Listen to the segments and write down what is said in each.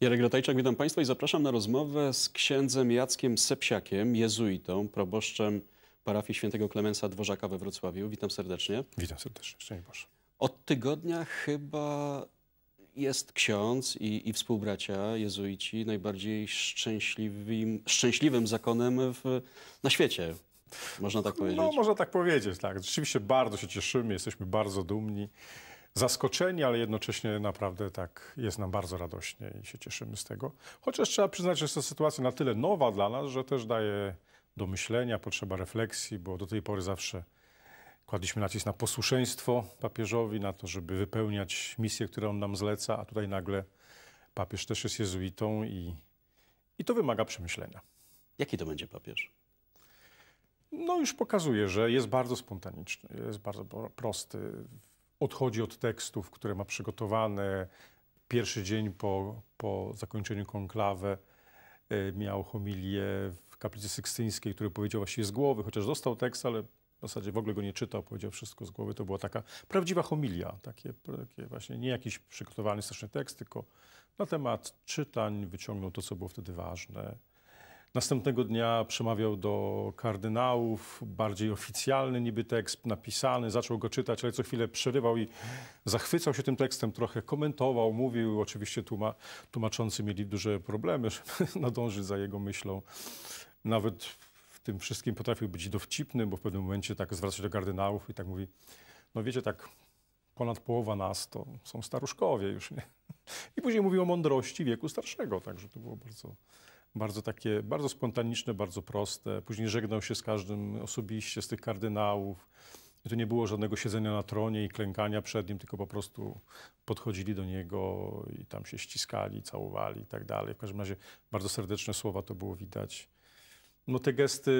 Jarek Ratajczak, witam Państwa i zapraszam na rozmowę z księdzem Jackiem Sepsiakiem, jezuitą, proboszczem parafii świętego Klemensa Dworzaka we Wrocławiu. Witam serdecznie. Witam serdecznie, szczęść Boże. Od tygodnia chyba jest ksiądz i, i współbracia jezuici najbardziej szczęśliwym, szczęśliwym zakonem w, na świecie. Można tak powiedzieć. No, można tak powiedzieć, tak. Rzeczywiście bardzo się cieszymy, jesteśmy bardzo dumni, zaskoczeni, ale jednocześnie naprawdę tak jest nam bardzo radośnie i się cieszymy z tego. Chociaż trzeba przyznać, że jest to sytuacja na tyle nowa dla nas, że też daje do myślenia, potrzeba refleksji, bo do tej pory zawsze kładliśmy nacisk na posłuszeństwo papieżowi, na to, żeby wypełniać misję, którą on nam zleca, a tutaj nagle papież też jest jezuitą i, i to wymaga przemyślenia. Jaki to będzie papież? No już pokazuje, że jest bardzo spontaniczny, jest bardzo prosty. Odchodzi od tekstów, które ma przygotowane. Pierwszy dzień po, po zakończeniu konklawę y, miał homilię w kaplicy sykstyńskiej, który powiedział właściwie z głowy, chociaż dostał tekst, ale w zasadzie w ogóle go nie czytał, powiedział wszystko z głowy. To była taka prawdziwa homilia, takie, takie właśnie nie jakiś przygotowany straszny tekst, tylko na temat czytań wyciągnął to, co było wtedy ważne. Następnego dnia przemawiał do kardynałów, bardziej oficjalny niby tekst napisany, zaczął go czytać, ale co chwilę przerywał i zachwycał się tym tekstem, trochę komentował, mówił. Oczywiście tłuma, tłumaczący mieli duże problemy, żeby nadążyć za jego myślą. Nawet w tym wszystkim potrafił być dowcipny, bo w pewnym momencie tak zwraca się do kardynałów i tak mówi, no wiecie, tak ponad połowa nas to są staruszkowie już, nie? I później mówił o mądrości wieku starszego, także to było bardzo bardzo takie, bardzo spontaniczne, bardzo proste. Później żegnał się z każdym osobiście, z tych kardynałów. I to nie było żadnego siedzenia na tronie i klękania przed nim, tylko po prostu podchodzili do niego i tam się ściskali, całowali i tak dalej. W każdym razie bardzo serdeczne słowa to było widać. No te gesty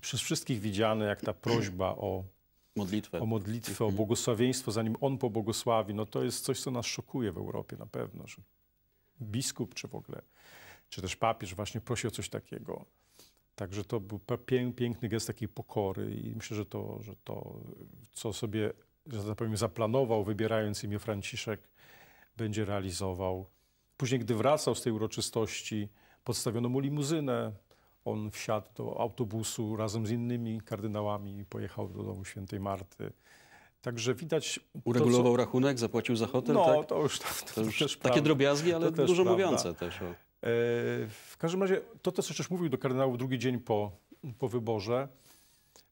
przez wszystkich widziane, jak ta prośba o modlitwę, o, modlitwę, o błogosławieństwo, zanim on pobłogosławi, no to jest coś, co nas szokuje w Europie na pewno, że biskup czy w ogóle czy też papież właśnie prosi o coś takiego. Także to był piękny gest takiej pokory i myślę, że to, że to co sobie, że tak powiem, zaplanował, wybierając imię Franciszek, będzie realizował. Później, gdy wracał z tej uroczystości, podstawiono mu limuzynę. On wsiadł do autobusu razem z innymi kardynałami i pojechał do domu świętej Marty. Także widać... Uregulował to, co... rachunek, zapłacił za hotel, No, tak? to już, to, to, to już też takie prawda. drobiazgi, ale dużo prawda. mówiące też. O. W każdym razie to, co też mówił do kardynałów drugi dzień po, po wyborze,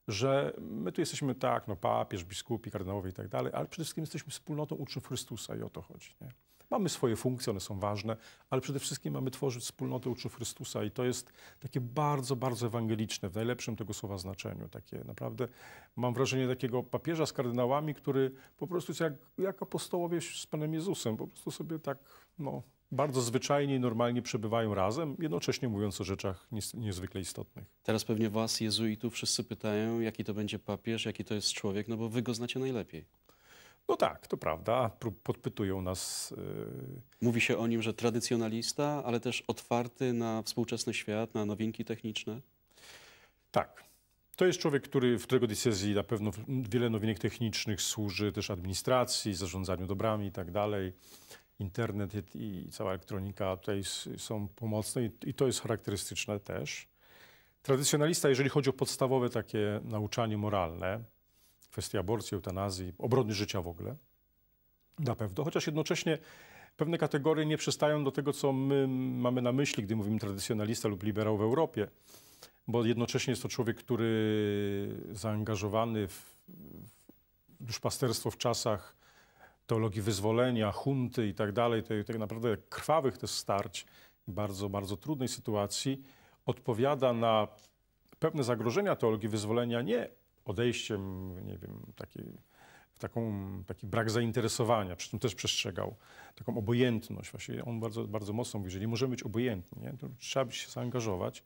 że my tu jesteśmy tak, no papież, biskupi, kardynałowie i tak dalej, ale przede wszystkim jesteśmy wspólnotą uczniów Chrystusa i o to chodzi. Nie? Mamy swoje funkcje, one są ważne, ale przede wszystkim mamy tworzyć wspólnotę uczniów Chrystusa i to jest takie bardzo, bardzo ewangeliczne, w najlepszym tego słowa znaczeniu. Takie naprawdę, mam wrażenie takiego papieża z kardynałami, który po prostu jest jak, jak apostołowie z Panem Jezusem, po prostu sobie tak, no, bardzo zwyczajnie i normalnie przebywają razem, jednocześnie mówiąc o rzeczach niezwykle istotnych. Teraz pewnie was, jezuitów, wszyscy pytają, jaki to będzie papież, jaki to jest człowiek, no bo wy go znacie najlepiej. No tak, to prawda, podpytują nas. Yy, Mówi się o nim, że tradycjonalista, ale też otwarty na współczesny świat, na nowinki techniczne. tak. To jest człowiek, który w którego decyzji na pewno wiele nowinek technicznych służy też administracji, zarządzaniu dobrami i tak dalej. Internet i, cała elektronika tutaj są pomocne i to jest charakterystyczne też. Tradycjonalista, jeżeli chodzi o podstawowe takie nauczanie moralne, kwestie aborcji, eutanazji, obrony życia w ogóle, na pewno, chociaż jednocześnie pewne kategorie nie przystają do tego, co my mamy na myśli, gdy mówimy tradycjonalista lub liberał w Europie, bo jednocześnie jest to człowiek, który zaangażowany w, w duszpasterstwo w czasach teologii wyzwolenia, hunty i tak dalej, tej, tej naprawdę krwawych też starć, bardzo, bardzo trudnej sytuacji, odpowiada na pewne zagrożenia teologii wyzwolenia nie odejściem, nie wiem, taki, w taką, taki brak zainteresowania, przy tym też przestrzegał, taką obojętność. Właśnie on bardzo, bardzo mocno mówi, że nie możemy być obojętni, nie? trzeba się zaangażować.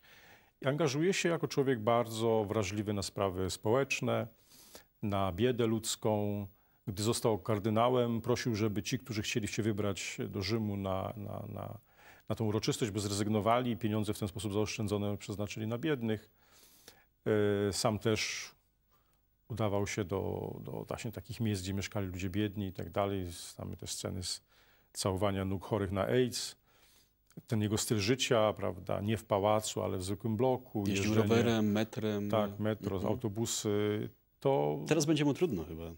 I angażuje się jako człowiek bardzo wrażliwy na sprawy społeczne, na biedę ludzką. Gdy został kardynałem, prosił, żeby ci, którzy chcieli się wybrać do Rzymu na, na, na, na tą uroczystość, by zrezygnowali i pieniądze w ten sposób zaoszczędzone przeznaczyli na biednych. E, Sam też udawał się do, do właśnie takich miejsc, gdzie mieszkali ludzie biedni i tak dalej. Znamy te sceny z całowania nóg chorych na AIDS. ten jego styl życia, prawda, nie w pałacu, ale w zwykłym bloku. Jeździł rowerem, metrem. Tak, metro, mhm. autobusy. To... Teraz będzie mu trudno chyba.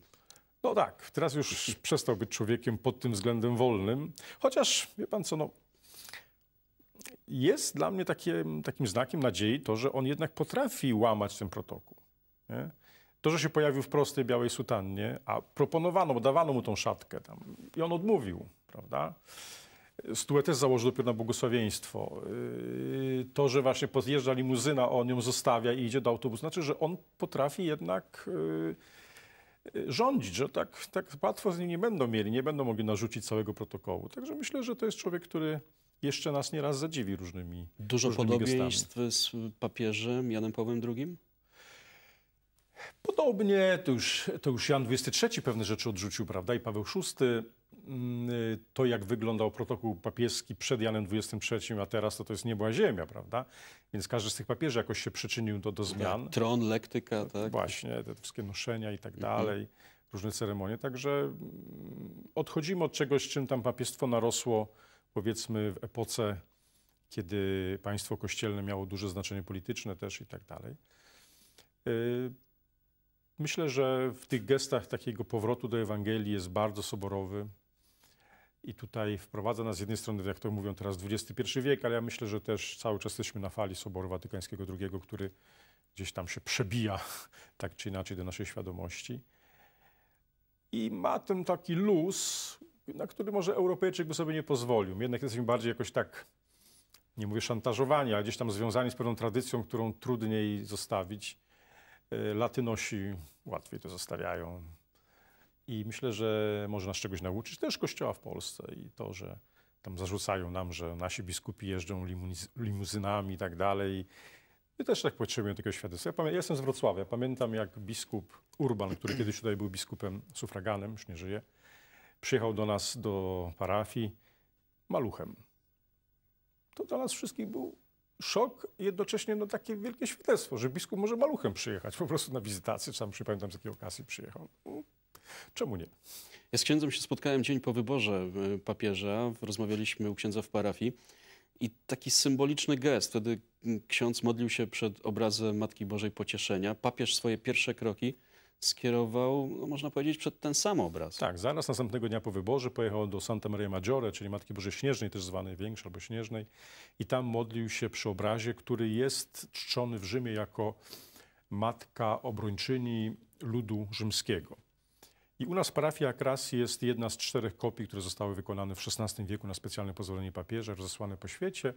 No tak, teraz już przestał być człowiekiem pod tym względem wolnym. Chociaż, wie pan co, no, jest dla mnie takie, takim znakiem nadziei to, że on jednak potrafi łamać ten protokół. Nie? To, że się pojawił w prostej białej sutannie, a proponowano, dawano mu tą szatkę tam i on odmówił, prawda? Stułę też założył dopiero na błogosławieństwo. Yy, to, że właśnie podjeżdża limuzyna, on ją zostawia i idzie do autobusu, znaczy, że on potrafi jednak yy, rządzić, że tak, tak łatwo z nim nie będą mieli, nie będą mogli narzucić całego protokołu. Także myślę, że to jest człowiek, który jeszcze nas nieraz zadziwi różnymi Dużo różnymi podobieństw z papieżem Janem Pawłem II? Podobnie, to już, to już Jan XXIII pewne rzeczy odrzucił, prawda, i Paweł VI. Mm, to, jak wyglądał protokół papieski przed Janem XXIII, a teraz to, to jest niebła ziemia, prawda? Więc każdy z tych papieży jakoś się przyczynił do, do zmian. Tak, tron, lektyka, tak? Właśnie, te wszystkie noszenia i tak mhm. dalej, mhm. różne ceremonie. Także mm, odchodzimy od czegoś, czym tam papiestwo narosło, powiedzmy, w epoce, kiedy państwo kościelne miało duże znaczenie polityczne też i tak dalej. Myślę, że w tych gestach takiego powrotu do Ewangelii jest bardzo soborowy. I tutaj wprowadza nas z jednej strony, jak to mówią teraz, XXI wiek, ale ja myślę, że też cały czas jesteśmy na fali Soboru Watykańskiego II, który gdzieś tam się przebija, tak czy inaczej, do naszej świadomości. I ma ten taki luz, na który może Europejczyk by sobie nie pozwolił. Jednak jesteśmy bardziej jakoś tak, nie mówię szantażowani, ale gdzieś tam związani z pewną tradycją, którą trudniej zostawić. Y, Latynosi łatwiej to zostawiają. I myślę, że może nas czegoś nauczyć też Kościoła w Polsce i to, że tam zarzucają nam, że nasi biskupi jeżdżą limuzynami i tak dalej. My też tak potrzebujemy takiego świadectwa. Ja, ja jestem z Wrocławia. Pamiętam, jak biskup Urban, który kiedyś tutaj był biskupem sufraganem, już nie żyje, przyjechał do nas do parafii maluchem. To dla nas wszystkich był szok i jednocześnie no, takie wielkie świadectwo, że biskup może maluchem przyjechać po prostu na wizytację, czy tam pamiętam z jakiej okazji przyjechał. No, czemu nie? Ja z księdzem się spotkałem dzień po wyborze e, papieża, rozmawialiśmy u księdza w parafii i taki symboliczny gest, wtedy ksiądz modlił się przed obrazem Matki Bożej Pocieszenia, papież swoje pierwsze kroki skierował, no można powiedzieć, przed ten sam obraz. Tak, zaraz następnego dnia po wyborze pojechał do Santa Maria Maggiore, czyli Matki Bożej Śnieżnej, też zwanej większej albo Śnieżnej i tam modlił się przy obrazie, który jest czczony w Rzymie jako matka obrończyni ludu rzymskiego. I u nas parafia Akras jest jedna z czterech kopii, które zostały wykonane w XVI wieku na specjalne pozwolenie papieża, rozesłane po świecie.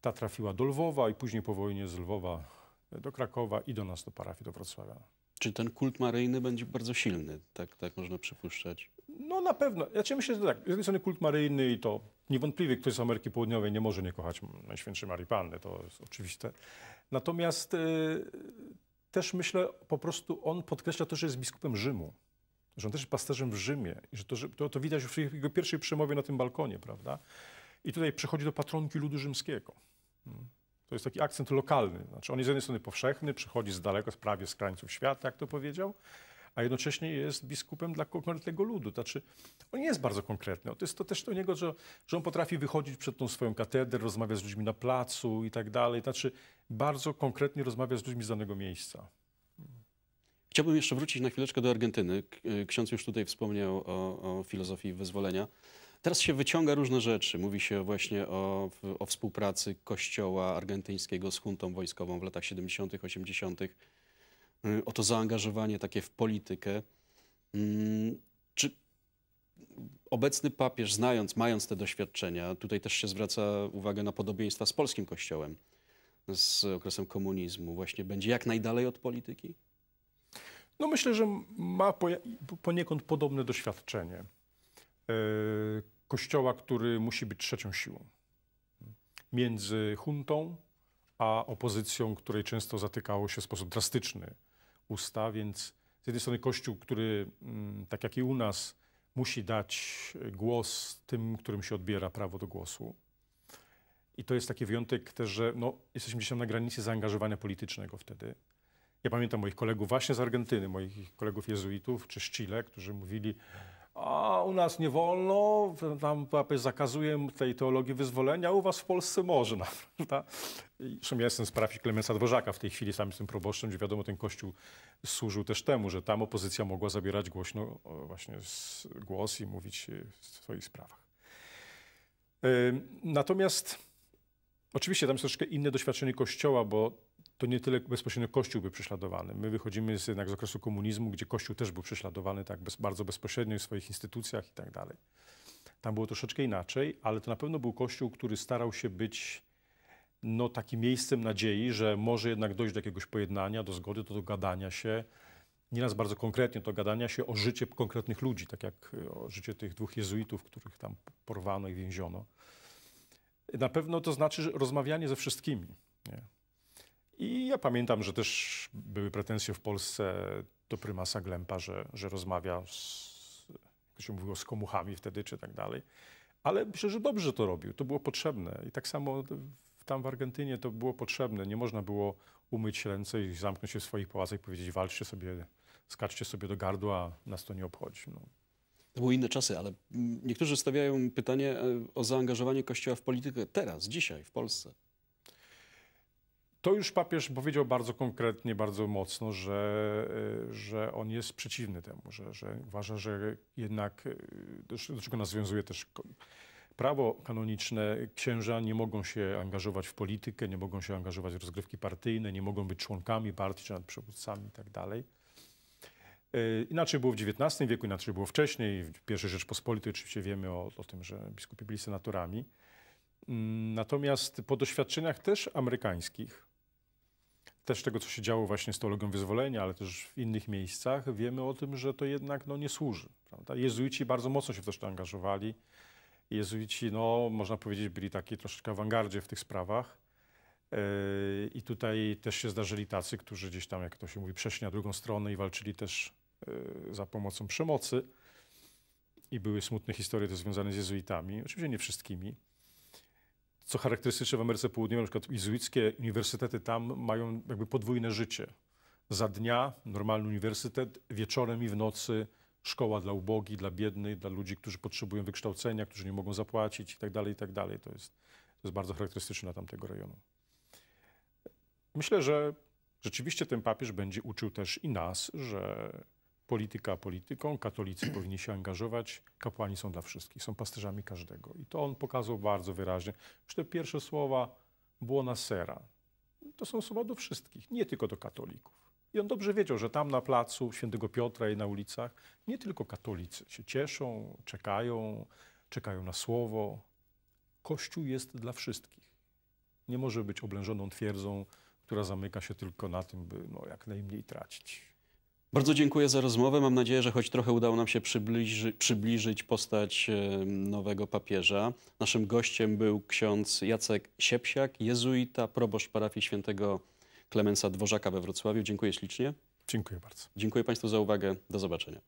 Ta trafiła do Lwowa i później po wojnie z Lwowa do Krakowa i do nas, do parafii, do Wrocławia. Czy ten kult maryjny będzie bardzo silny, tak, tak można przypuszczać? No na pewno. Ja myślę, że tak. Z jednej strony kult maryjny i to niewątpliwie ktoś z Ameryki Południowej nie może nie kochać Najświętszej Marii Panny, to jest oczywiste. Natomiast y, też myślę, po prostu on podkreśla to, że jest biskupem Rzymu, że on też jest pasterzem w Rzymie i że to, że to, to widać w jego pierwszej przemowie na tym balkonie, prawda? I tutaj przychodzi do patronki ludu rzymskiego. Hmm. To jest taki akcent lokalny. Znaczy on jest z jednej strony powszechny, przychodzi z daleko, z prawie z krańców świata, jak to powiedział, a jednocześnie jest biskupem dla konkretnego ludu. Znaczy, on nie jest bardzo konkretny. To jest to też do niego, że, że on potrafi wychodzić przed tą swoją katedrę, rozmawiać z ludźmi na placu i tak dalej. Znaczy, bardzo konkretnie rozmawia z ludźmi z danego miejsca. Chciałbym jeszcze wrócić na chwileczkę do Argentyny. Ksiądz już tutaj wspomniał o, o filozofii wyzwolenia. Teraz się wyciąga różne rzeczy. Mówi się właśnie o, o współpracy kościoła argentyńskiego z huntą wojskową w latach 70., 80., y, o to zaangażowanie takie w politykę. Mm, czy obecny papież, znając, mając te doświadczenia, tutaj też się zwraca uwagę na podobieństwa z polskim kościołem, z okresem komunizmu, właśnie będzie jak najdalej od polityki? No myślę, że ma poniekąd podobne doświadczenie. Kościoła, który musi być trzecią siłą między huntą a opozycją, której często zatykało się w sposób drastyczny usta, więc z jednej strony Kościół, który, mm, tak jak i u nas, musi dać głos tym, którym się odbiera prawo do głosu. I to jest taki wyjątek też, że no, jesteśmy tam na granicy zaangażowania politycznego wtedy. Ja pamiętam moich kolegów właśnie z Argentyny, moich kolegów jezuitów czy z Chile, którzy mówili, a u nas nie wolno, tam papież zakazuje tej teologii wyzwolenia, a u was w Polsce można. Zresztą ja jestem z parafii Klemensa Dworzaka w tej chwili, sam jestem proboszczem, gdzie wiadomo, ten kościół służył też temu, że tam opozycja mogła zabierać głośno właśnie głos i mówić e, w swoich sprawach. Ym, Natomiast oczywiście tam jest troszkę inne doświadczenie Kościoła, bo to nie tyle bezpośrednio Kościół był prześladowany. My wychodzimy z, jednak z okresu komunizmu, gdzie Kościół też był prześladowany tak bez, bardzo bezpośrednio w swoich instytucjach i tak dalej. Tam było troszeczkę inaczej, ale to na pewno był Kościół, który starał się być no, takim miejscem nadziei, że może jednak dojść do jakiegoś pojednania, do zgody, do dogadania się. Nieraz bardzo konkretnie do gadania się o życie konkretnych ludzi, tak jak y, o życie tych dwóch jezuitów, których tam porwano i więziono. Na pewno to znaczy że rozmawianie ze wszystkimi. Nie? I ja pamiętam, że też były pretensje w Polsce do prymasa Glempa, że, że rozmawia z, jak się mówiło, z komuchami wtedy, czy tak dalej. Ale myślę, że dobrze to robił, to było potrzebne. I tak samo tam w Argentynie to było potrzebne. Nie można było umyć ręce i zamknąć się w swoich pałacach i powiedzieć walczcie sobie, skaczcie sobie do gardła, nas to nie obchodzi. No. To były inne czasy, ale niektórzy stawiają pytanie e, o zaangażowanie Kościoła w politykę teraz, dzisiaj, w Polsce. To już papież powiedział bardzo konkretnie, bardzo mocno, że, y, że on jest przeciwny temu, że, że uważa, że jednak, y, do czego nas związuje też prawo kanoniczne, księża nie mogą się angażować w politykę, nie mogą się angażować w rozgrywki partyjne, nie mogą być członkami partii czy nawet przywódcami i tak. Y, Inaczej było w XIX wieku, inaczej było wcześniej. W pierwszej Rzeczpospolitej oczywiście wiemy o, o tym, że biskupi byli senatorami. Mm, Natomiast po doświadczeniach też amerykańskich, też tego, co się działo właśnie z teologią wyzwolenia, ale też w innych miejscach, wiemy o tym, że to jednak no, nie służy. Prawda? Jezuici bardzo mocno się w to angażowali. Jezuici, no, można powiedzieć, byli taki troszeczkę awangardzie w tych sprawach. Yy, I tutaj też się zdarzyli tacy, którzy gdzieś tam, jak to się mówi, przeszli na drugą stronę i walczyli też yy, za pomocą przemocy. I były smutne historie też związane z jezuitami. Oczywiście nie wszystkimi co charakterystyczne w Ameryce Południowej, na przykład jezuickie uniwersytety tam mają jakby podwójne życie. Za dnia normalny uniwersytet, wieczorem i w nocy szkoła dla ubogich, dla biednych, dla ludzi, którzy potrzebują wykształcenia, którzy nie mogą zapłacić i tak dalej, i tak. To jest, to jest bardzo charakterystyczne dla tamtego rejonu. Myślę, że rzeczywiście ten papież będzie uczył też i nas, że polityka polityką, katolicy powinni się angażować, kapłani są dla wszystkich, są pasterzami każdego. I to on pokazał bardzo wyraźnie. Już te pierwsze słowa buona sera, to są słowa do wszystkich, nie tylko do katolików. I on dobrze wiedział, że tam na placu Świętego Piotra i na ulicach nie tylko katolicy się cieszą, czekają, czekają na słowo. Kościół jest dla wszystkich. Nie może być oblężoną twierdzą, która zamyka się tylko na tym, by no, jak najmniej tracić. Bardzo dziękuję za rozmowę. Mam nadzieję, że choć trochę udało nam się przybliży, przybliżyć postać nowego papieża. Naszym gościem był ksiądz Jacek Siepsiak, jezuita, proboszcz parafii świętego Klemensa Dworzaka we Wrocławiu. Dziękuję ślicznie. Dziękuję bardzo. Dziękuję Państwu za uwagę. Do zobaczenia.